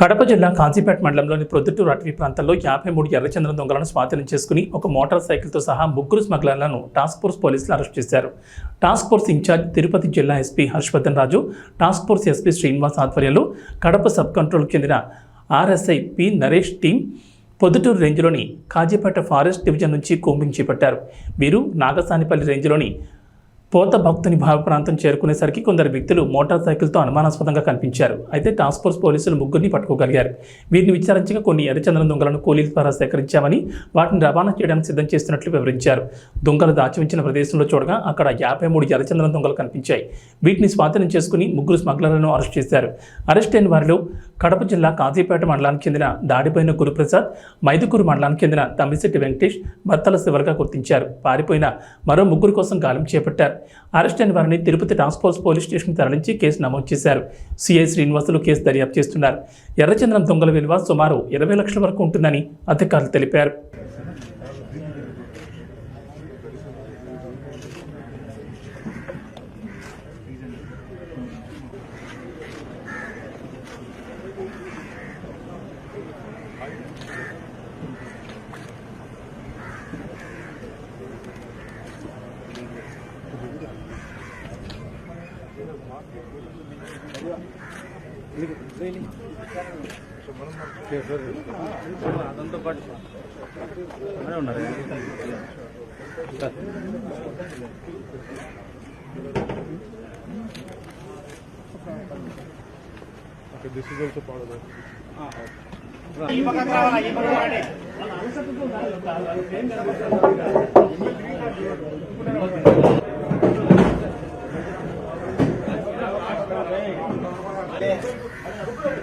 కడప జిల్లా కాంచీపేట మండలంలోని ప్రొద్దుటూరు అటవీ ప్రాంతంలో యాభై మూడు ఎర్రచంద్రం దొంగలను స్వాధీనం చేసుకుని ఒక మోటార్ సైకిల్తో సహా ముగ్గురు స్మగ్లర్లను టాస్క్ ఫోర్స్ పోలీసులు అరెస్ట్ చేశారు. టాస్క్ ఫోర్స్ ఇన్ఛార్జ్ తిరుపతి జిల్లా SP Harshavardhan Raju task force SP Srinivas ఆధ్వర్యంలో కడప సబ్ కంట్రోల్కు చెందిన RSI P Naresh team Proddatur రేంజ్లోని Kazipet forest division నుంచి కూంబింగ్ చేపట్టారు. వీరు నాగసానిపల్లి రేంజ్లోని పోత భక్తుని భావ ప్రాంతం చేరుకునేసరికి కొందరు వ్యక్తులు మోటార్ సైకిల్తో అనుమానాస్పదంగా కనిపించారు. అయితే టాస్క్ ఫోర్స్ పోలీసులు ముగ్గురిని పట్టుకోగలిగారు. వీరిని విచారించగా కొన్ని ఎర్రచందనం దొంగలను కూలీల ద్వారా సేకరించామని వాటిని రవాణా చేయడానికి సిద్ధం చేస్తున్నట్లు వివరించారు. దొంగలు దాచి ఉంచిన ప్రదేశంలో చూడగా అక్కడ యాభై మూడు ఎర్రచందనం దొంగలు కనిపించాయి. వీటిని స్వాధీనం చేసుకుని ముగ్గురు స్మగ్లర్లను అరెస్ట్ చేశారు. అరెస్ట్ అయిన వారిలో కడప జిల్లా కాజీపేట మండలానికి చెందిన దాడిపోయిన గురుప్రసాద్ మైదుకూరు మండలానికి చెందిన తమ్మిశెట్టి వెంకటేష్ భర్తల శివరుగా గుర్తించారు. పారిపోయిన మరో ముగ్గురు కోసం గాలం చేపట్టారు. అరెస్ట్ అయిన వారిని తిరుపతి టాస్క్ ఫోర్స్ పోలీస్ స్టేషన్కి తరలించి కేసు నమోదు చేశారు. సిఐ శ్రీనివాసులు కేసు దర్యాప్తు చేస్తున్నారు. ఎర్రచంద్రం దొంగల విలువ సుమారు ఇరవై లక్షల వరకు ఉంటుందని అధికారులు తెలిపారు. అదంతా పాటు అదే ఉన్నారు Okay, this is also part of that. ఈ పక్కన రావాలా ఈ పక్కన రండి. Yes.